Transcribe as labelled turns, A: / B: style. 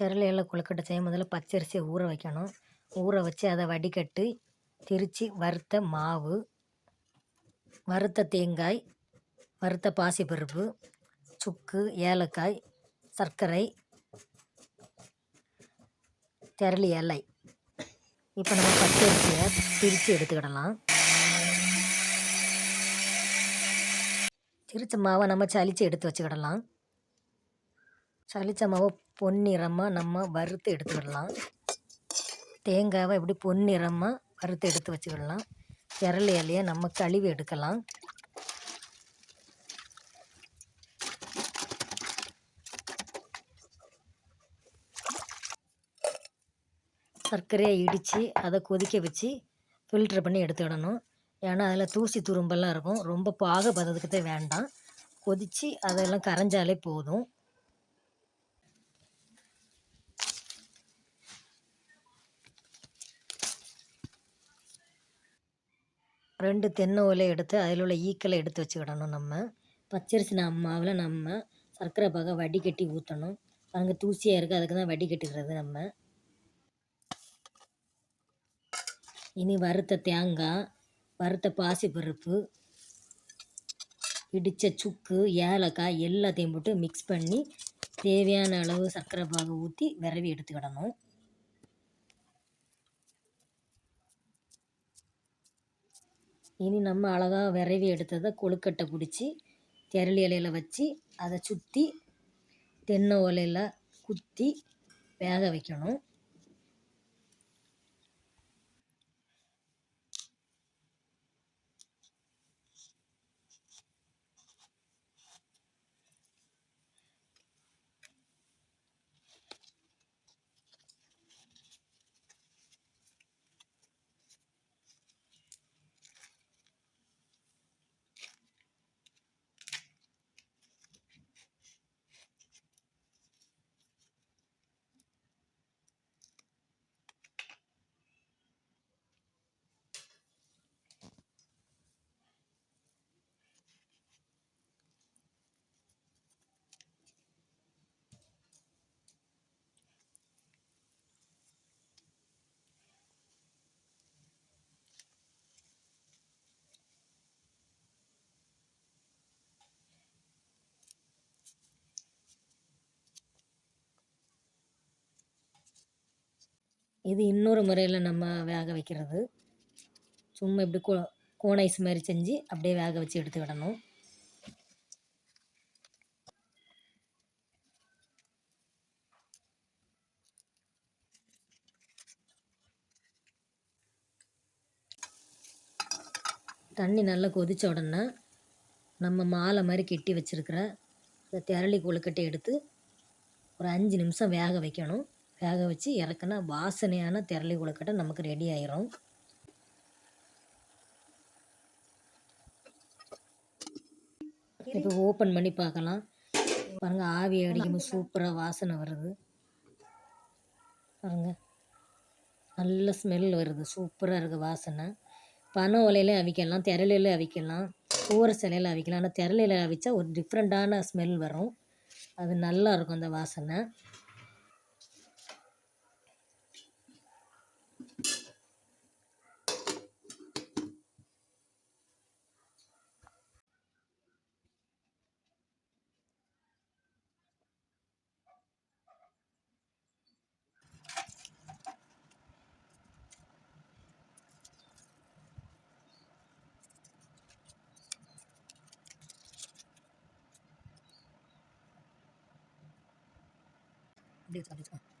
A: திரளையில் கொழுக்கட்டை செய்ய முதல்ல பச்சரிசியை ஊற வைக்கணும். ஊற வச்சு அதை வடிகட்டி திரித்து வறுத்த மாவு வறுத்த தேங்காய் வறுத்த பாசிப்பருப்பு சுக்கு ஏலக்காய் சர்க்கரை திரளி இலை இப்போ நம்ம பச்சரிசியை பிரித்து எடுத்துக்கிடலாம். திரிச்ச மாவை நம்ம சளிச்சு எடுத்து வச்சுக்கிடலாம். சலிச்ச மாவை பொன்னிறமாக நம்ம வறுத்து எடுத்துக்கிடலாம் தேங்காவை இப்படி பொன்னிறமாக வறுத்து எடுத்து வச்சுக்கிடலாம் விரல் இலையை நம்ம கழுவி எடுக்கலாம். சர்க்கரையை இடித்து அதை கொதிக்க வச்சு ஃபில்ட்ரு பண்ணி எடுத்துடணும் ஏன்னா அதில் தூசி துரும்பெல்லாம் இருக்கும். ரொம்ப பாக பதத்துக்கு வேண்டாம். கொதித்து அதெல்லாம் கரைஞ்சாலே போதும். ரெண்டு தென்னை ஓலை எடுத்து அதில் உள்ள ஈக்களை எடுத்து வச்சுக்கிடணும் நம்ம. பச்சரிசி மாவில் நம்ம சர்க்கரை பாகை வடிகட்டி ஊற்றணும் அங்கே தூசியாக இருக்குது அதுக்கு தான் வடிகட்டுக்கிறது நம்ம. இனி வறுத்த தேங்காய் வறுத்த பாசிப்பருப்பு இடித்த சுக்கு ஏலக்காய் எல்லாத்தையும் போட்டு மிக்ஸ் பண்ணி தேவையான அளவு சர்க்கரை பாகு ஊற்றி விரவி எடுத்துக்கிடணும். இனி நம்ம அழகாக விரைவி எடுத்ததை கொழுக்கட்டை பிடிச்சி திரளி இலையில் வச்சு அதை சுற்றி தென்னை ஓலையில் குத்தி வேக வைக்கணும். இது இன்னொரு முறையில் நம்ம வேக வைக்கிறது. சும்மா இப்படி கோ கோன் ஐஸ் மாதிரி செஞ்சு அப்படியே வேக வச்சு எடுத்து விடணும். தண்ணி நல்லா கொதித்த உடனே நம்ம மாலை மாதிரி கெட்டி வச்சுருக்கிற இந்த திரளி கொழுக்கட்டை எடுத்து ஒரு அஞ்சு நிமிஷம் வேக வைக்கணும். வேக வச்சு இறக்குனா வாசனையான திரளி கொழுக்கட்டை நமக்கு ரெடி ஆயிரும். இப்போ ஓப்பன் பண்ணி பார்க்கலாம். பாருங்கள் ஆவி அடிக்கும்போது சூப்பராக வாசனை வருது. பாருங்கள் நல்ல ஸ்மெல் வருது. சூப்பராக இருக்குது வாசனை. பனை ஓலையில அவிக்கலாம் திரளையில அவிக்கலாம் ஊற சிலையில் அவிக்கலாம். ஆனால் திரளையில அவிச்சா ஒரு டிஃப்ரெண்ட்டான ஸ்மெல் வரும். அது நல்லா இருக்கும் அந்த வாசனை. அப்படியே அப்படியே